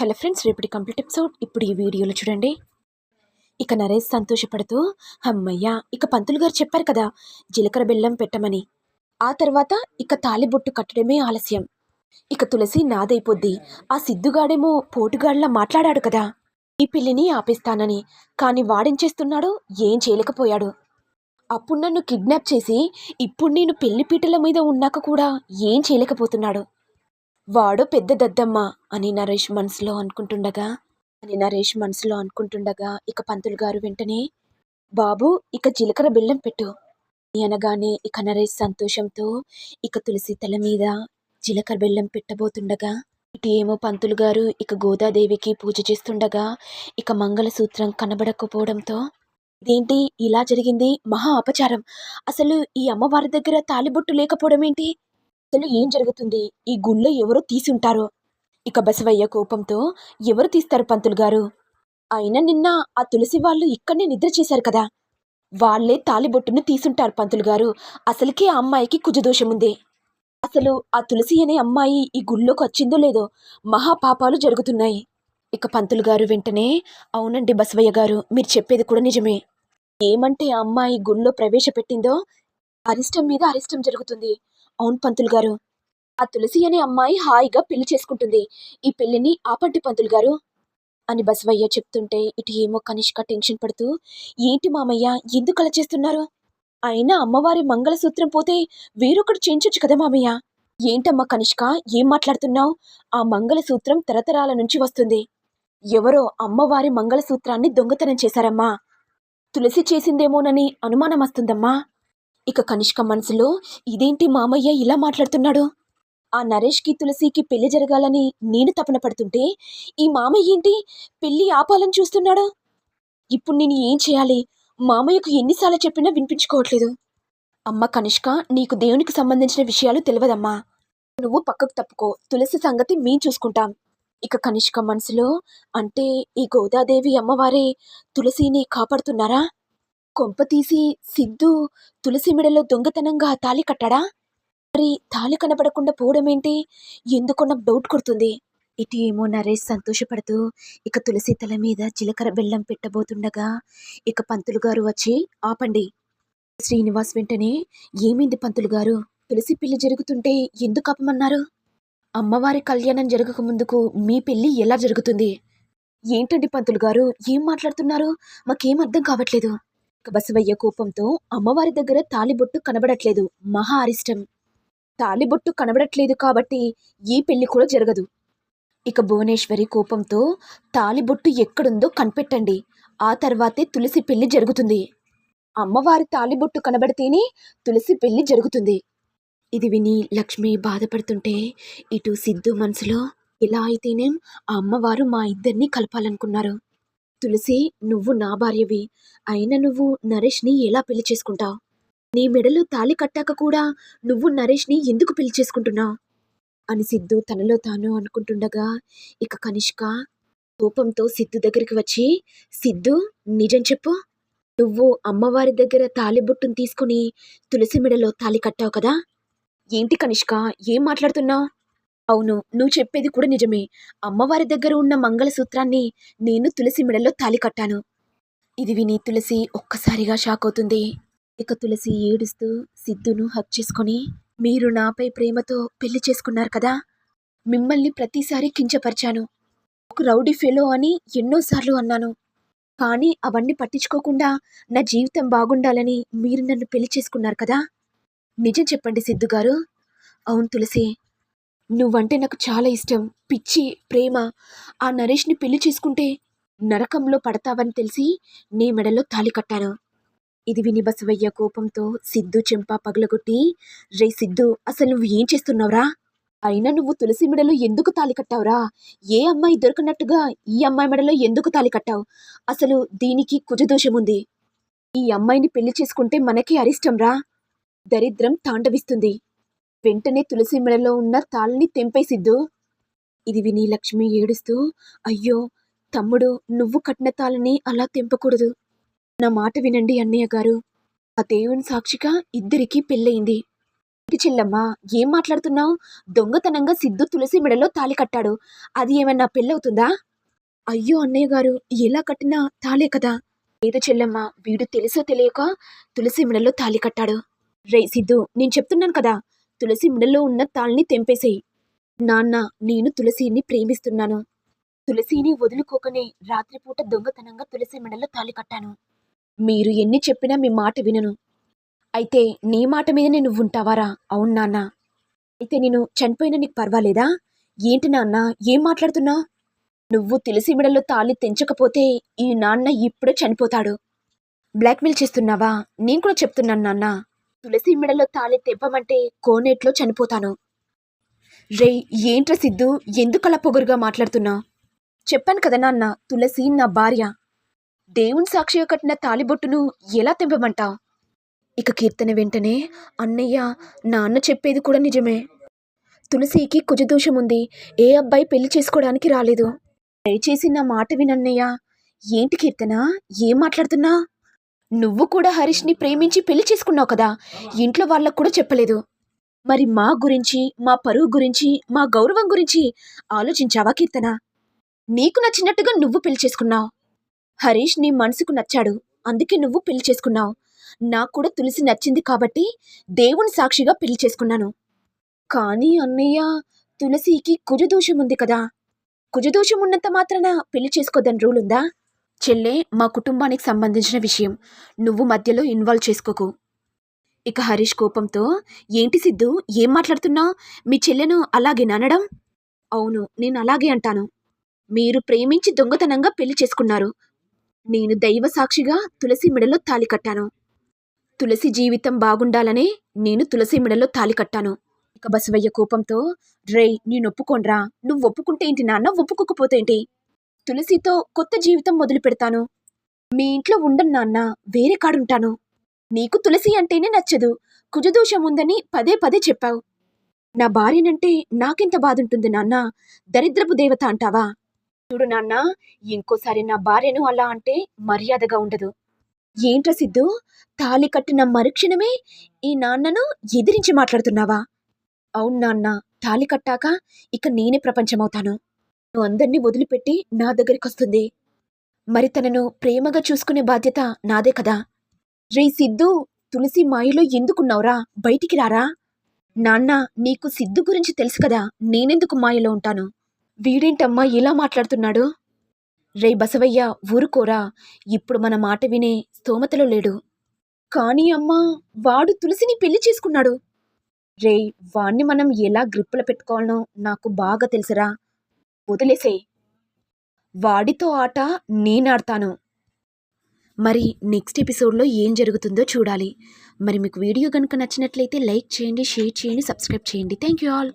Hello friends రేపటి complete episode. ఇప్పుడు ఈ వీడియోలో చూడండి. ఇక నరేష్ సంతోషపడుతూ అమ్మయ్యా ఇక పంతులు గారు చెప్పారు కదా జీలకర్ర బెల్లం పెట్టమని. ఆ తర్వాత ఇక తాలిబొట్టు కట్టడమే ఆలస్యం. ఇక తులసి నాదైపోద్ది. ఆ సిద్ధుగాడేమో పోటుగాడిలా మాట్లాడాడు కదా. ఈ పిల్లిని ఆపేస్తానని. కానీ వాడేం చేస్తున్నాడో ఏం చేయలేకపోయాడు. అప్పుడు నన్ను కిడ్నాప్ చేసి ఇప్పుడు నేను పెళ్ళిపీటల మీద ఉన్నాక కూడా ఏం చేయలేకపోతున్నాడు. వాడు పెద్ద దద్దమ్మ అని నరేష్ మనసులో అనుకుంటుండగా అని నరేష్ మనసులో అనుకుంటుండగా ఇక పంతులు గారు వెంటనే బాబు ఇక జీలకర్ర బెల్లం పెట్టు అని అనగానే ఇక నరేష్ సంతోషంతో ఇక తులసి తల మీద జీలకర్ర బెల్లం పెట్టబోతుండగా ఇటు ఏమో పంతులు గారు ఇక గోదాదేవికి పూజ చేస్తుండగా ఇక మంగళసూత్రం కనబడకపోవడంతో ఇదేంటి? ఇలా జరిగింది? మహా అపచారం! అసలు ఈ అమ్మవారి దగ్గర తాలిబొట్టు లేకపోవడం ఏంటి అసలు ఏం జరుగుతుంది? ఈ గుళ్ళో ఎవరో తీసి ఇక బసవయ్య కోపంతో ఎవరు తీస్తారు పంతులు గారు? అయినా నిన్న ఆ తులసి వాళ్ళు ఇక్కడనే నిద్ర చేశారు కదా. వాళ్ళే తాలిబొట్టును తీసుంటారు పంతులు గారు. అసలుకే ఆ అమ్మాయికి కుజదోషముంది. అసలు ఆ తులసి అనే అమ్మాయి ఈ గుళ్ళోకి వచ్చిందో లేదో మహాపాపాలు జరుగుతున్నాయి. ఇక పంతులు గారు వెంటనే అవునండి బసవయ్య గారు మీరు చెప్పేది కూడా నిజమే. ఏమంటే ఆ అమ్మాయి గుళ్ళో ప్రవేశపెట్టిందో అరిష్టం మీద అరిష్టం జరుగుతుంది. అవును పంతులు గారు. ఆ తులసి అనే అమ్మాయి హాయిగా పెళ్ళి చేసుకుంటుంది. ఈ పెళ్ళిని ఆపండి పంతులు గారు. అని బసవయ్య చెప్తుంటే ఇటు ఏమో కనిష్క టెన్షన్ పడుతూ ఏంటి మామయ్య ఎందుకు అలా చేస్తున్నారు? అయినా అమ్మవారి మంగళసూత్రం పోతే వేరొకటి చేయించొచ్చు కదా మామయ్య? ఏంటమ్మా కనిష్క ఏం మాట్లాడుతున్నావు? ఆ మంగళసూత్రం తరతరాల నుంచి వస్తుంది. ఎవరో అమ్మవారి మంగళసూత్రాన్ని దొంగతనం చేశారమ్మా. తులసి చేసిందేమోనని అనుమానం వస్తుందమ్మా. ఇక కనిష్క మనసులో ఇదేంటి మామయ్య ఇలా మాట్లాడుతున్నాడు? ఆ నరేష్కి తులసికి పెళ్ళి జరగాలని నేను తపన పడుతుంటే ఈ మామయ్య ఏంటి? పెళ్ళి ఆపాలని చూస్తున్నాడు? ఇప్పుడు నేను ఏం చేయాలి? మామయ్యకు ఎన్నిసార్లు చెప్పినా వినిపించుకోవట్లేదు. అమ్మ కనిష్క నీకు దేవునికి సంబంధించిన విషయాలు తెలియదమ్మా నువ్వు పక్కకు తప్పుకో. తులసి సంగతి మేం చూసుకుంటాం. ఇక కనిష్క మనసులో అంటే ఈ గోదాదేవి అమ్మవారే తులసిని కాపాడుతున్నారా? కొంప తీసి సిద్ధు తులసి మెడలో దొంగతనంగా తాళి కట్టాడా? మరి తాళి కనపడకుండా పోవడమేంటి? ఎందుకో నాకు డౌట్ కొడుతుంది. ఇటు ఏమో నరేష్ సంతోషపడుతూ ఇక తులసి తల మీద జీలకర్ర బెల్లం పెట్టబోతుండగా ఇక పంతులు గారు వచ్చి ఆపండి. శ్రీనివాస్ వెంటనే ఏమైంది పంతులు గారు? తులసి పెళ్ళి జరుగుతుంటే ఎందుకు ఆపమన్నారు? అమ్మవారి కళ్యాణం జరగక ముందుకు మీ పెళ్ళి ఎలా జరుగుతుంది? ఏంటండి పంతులు గారు? ఏం మాట్లాడుతున్నారు? మాకేం అర్థం కావట్లేదు. బసవయ్య కోపంతో అమ్మవారి దగ్గర తాలిబొట్టు కనబడట్లేదు. మహా అరిష్టం. తాలిబొట్టు కనబడట్లేదు కాబట్టి ఈ పెళ్ళి కూడా జరగదు. ఇక భువనేశ్వరి కోపంతో తాలిబొట్టు ఎక్కడుందో కనిపెట్టండి. ఆ తర్వాతే తులసి పెళ్ళి జరుగుతుంది. అమ్మవారి తాలిబొట్టు కనబడితేనే తులసి పెళ్ళి జరుగుతుంది. ఇది విని లక్ష్మి బాధపడుతుంటే ఇటు సిద్ధు మనసులో ఇలా అయితేనేం ఆ అమ్మవారు మా ఇద్దరిని కలపాలనుకున్నారు. తులసి నువ్వు నా భార్యవి. అయినా నువ్వు నరేష్ని ఎలా పెళ్ళి చేసుకుంటావు? నీ మెడలో తాళి కట్టాక కూడా నువ్వు నరేష్ని ఎందుకు పెళ్ళి చేసుకుంటున్నావు? అని సిద్ధు తనలో తాను అనుకుంటుండగా ఇక కనిష్క కోపంతో సిద్ధు దగ్గరికి వచ్చి సిద్ధు నిజం చెప్పు. నువ్వు అమ్మవారి దగ్గర తాలిబొట్టును తీసుకుని తులసి మెడలో తాళి కట్టావు కదా? ఏంటి కనిష్క ఏం మాట్లాడుతున్నావు? అవును నువ్వు చెప్పేది కూడా నిజమే. అమ్మవారి దగ్గర ఉన్న మంగళసూత్రాన్ని నేను తులసి మెడలో తాలి కట్టాను. ఇది విని తులసి ఒక్కసారిగా షాక్ అవుతుంది. ఇక తులసి ఏడుస్తూ సిద్ధును హక్ చేసుకొని మీరు నాపై ప్రేమతో పెళ్ళి చేసుకున్నారు కదా? మిమ్మల్ని ప్రతిసారి కించపరిచాను. ఒక రౌడీ ఫెలో అని ఎన్నోసార్లు అన్నాను. కానీ అవన్నీ పట్టించుకోకుండా నా జీవితం బాగుండాలని మీరు నన్ను పెళ్ళి చేసుకున్నారు కదా? నిజం చెప్పండి సిద్ధు గారు. అవును తులసి నువ్వంటే నాకు చాలా ఇష్టం. పిచ్చి ప్రేమ. ఆ నరేష్ని పెళ్ళి చేసుకుంటే నరకంలో పడతావని తెలిసి నీ మెడలో తాళి కట్టాను. ఇది విని బసవయ్య కోపంతో సిద్ధు చెంప పగలగొట్టి రే సిద్ధు అసలు నువ్వు ఏం చేస్తున్నావురా? అయినా నువ్వు తులసి మెడలో ఎందుకు తాళి కట్టావురా? ఏ అమ్మాయి దొరకనట్టుగా ఈ అమ్మాయి మెడలో ఎందుకు తాళి కట్టావు? అసలు దీనికి కుజదోషముంది ఈ అమ్మాయిని పెళ్ళి చేసుకుంటే మనకి అరిష్టంరా? దరిద్రం తాండవిస్తుంది. వెంటనే తులసి మెడలో ఉన్న తాళని తెంపేసిద్దు. ఇది విని లక్ష్మి ఏడుస్తూ అయ్యో తమ్ముడు నువ్వు కట్టిన తాళని అలా తెంపకూడదు. నా మాట వినండి అన్నయ్య గారు. ఆ దేవుని సాక్షిగా ఇద్దరికీ పెళ్ళయింది. చెల్లమ్మ చెల్లమ్మా ఏం మాట్లాడుతున్నావు? దొంగతనంగా సిద్ధు తులసి మెడలో తాళి కట్టాడు. అది ఏమన్నా పెళ్ళవుతుందా? అయ్యో అన్నయ్య గారు ఎలా కట్టినా తాళే కదా. లేదు చెల్లమ్మ వీడు తెలుసో తెలియక తులసి మెడలో తాళి కట్టాడు. రే సిద్ధు నేను చెప్తున్నాను కదా తులసి మెడలో ఉన్న తాళిని తెంపేసేయి. నాన్న నేను తులసిని ప్రేమిస్తున్నాను. తులసిని వదులుకోకనే రాత్రిపూట దొంగతనంగా తులసి మెడలో తాళి కట్టాను. మీరు ఎన్ని చెప్పినా మీ మాట వినను. అయితే నీ మాట మీదనే నువ్వు ఉంటావారా అవును నాన్న. అయితే నేను చనిపోయినా నీకు పర్వాలేదా? ఏంటి నాన్న ఏం మాట్లాడుతున్నా? నువ్వు తులసి మెడలో తాళి తెంచకపోతే ఈ నాన్న ఇప్పుడే చనిపోతాడు. బ్లాక్మెయిల్ చేస్తున్నావా? నేను కూడా చెప్తున్నాను నాన్న. తులసి మెడలో తాళి తెప్పమంటే కోనేట్లో చనిపోతాను. రే ఏంట్రా సిద్ధు? ఎందుకలా పొగరుగా మాట్లాడుతున్నా? చెప్పాను కదా నాన్న తులసి నా భార్య. దేవుని సాక్షిగా కట్టిన తాలిబొట్టును ఎలా తెంపమంటావు ఇక కీర్తన వెంటనే అన్నయ్య నాన్న చెప్పేది కూడా నిజమే. తులసికి కుజదోషం ఉంది ఏ అబ్బాయి పెళ్ళి చేసుకోవడానికి రాలేదు. దయచేసి నా మాట వినన్నయ్య. ఏంటి కీర్తన? ఏం మాట్లాడుతున్నా? నువ్వు కూడా హరీష్ని ప్రేమించి పెళ్ళి చేసుకున్నావు కదా? ఇంట్లో వాళ్ళకు కూడా చెప్పలేదు. మరి మా గురించి మా పరువు గురించి మా గౌరవం గురించి ఆలోచించావా కీర్తన? నీకు నచ్చినట్టుగా నువ్వు పెళ్ళి చేసుకున్నావు. హరీష్ నీ మనసుకు నచ్చాడు. అందుకే నువ్వు పెళ్ళి చేసుకున్నావు. నాకు కూడా తులసి నచ్చింది కాబట్టి దేవుని సాక్షిగా పెళ్ళి చేసుకున్నాను. కానీ అన్నయ్య తులసికి కుజదోషం ఉంది కదా. కుజదోషం ఉన్నంత మాత్రాన పెళ్ళి చేసుకోదని రూల్ ఉందా? చెల్లె మా కుటుంబానికి సంబంధించిన విషయం. నువ్వు మధ్యలో ఇన్వాల్వ్ చేసుకోకు. ఇక హరీష్ కోపంతో ఏంటి సిద్ధు? ఏం మాట్లాడుతున్నావు మీ చెల్లెను అలాగే ననడం? అవును నేను అలాగే అంటాను. మీరు ప్రేమించి దొంగతనంగా పెళ్ళి చేసుకున్నారు. నేను దైవ సాక్షిగా తులసి మెడలో తాలి కట్టాను. తులసి జీవితం బాగుండాలనే నేను తులసి మెడలో తాలి కట్టాను. ఇక బసవయ్య కోపంతో రేయ్ నేను ఒప్పుకోన్రా. నువ్వు ఒప్పుకుంటే ఏంటి నాన్న? ఒప్పుకోకపోతే ఏంటి? తులసితో కొత్త జీవితం మొదలు పెడతాను. మీ ఇంట్లో ఉండను నాన్న వేరే కాడుంటాను. నీకు తులసి అంటేనే నచ్చదు. కుజదోషం ఉందని పదే పదే చెప్పావు. నా భార్యనంటే నాకెంత బాధుంటుంది నాన్న? దరిద్రపు దేవత అంటావా? చూడు నాన్న ఇంకోసారి నా భార్యను అలా అంటే మర్యాదగా ఉండదు. ఏంట్రా సిద్ధు? తాళి కట్టిన మరుక్షణమే ఈ నాన్నను ఎదిరించి మాట్లాడుతున్నావా? అవును నాన్న తాళి కట్టాక ఇక నేనే ప్రపంచమవుతాను. నువ్వు అందరినీ వదిలిపెట్టి నా దగ్గరికి వస్తుంది మరి తనను ప్రేమగా చూసుకునే బాధ్యత నాదే కదా. రే సిద్ధు తులసి మాయలో ఎందుకున్నావురా? బయటికి రారా? నాన్న నీకు సిద్ధు గురించి తెలుసు కదా నేనెందుకు మాయలో ఉంటాను? వీడేంటమ్మా ఇలా మాట్లాడుతున్నాడు? రే బసవయ్య ఊరుకోరా. ఇప్పుడు మన మాట వినే స్తోమతలో లేడు. కానీ అమ్మా వాడు తులసిని పెళ్ళి చేసుకున్నాడు. రే వాణ్ణి మనం ఎలా గ్రిప్పులో పెట్టుకోవాలనో నాకు బాగా తెలుసురా. వదిలేసే వాడితో ఆట నేనాడతాను. మరి నెక్స్ట్ ఎపిసోడ్లో ఏం జరుగుతుందో చూడాలి. మరి మీకు వీడియో కనుక నచ్చినట్లయితే లైక్ చేయండి షేర్ చేయండి సబ్స్క్రైబ్ చేయండి. Thank you all.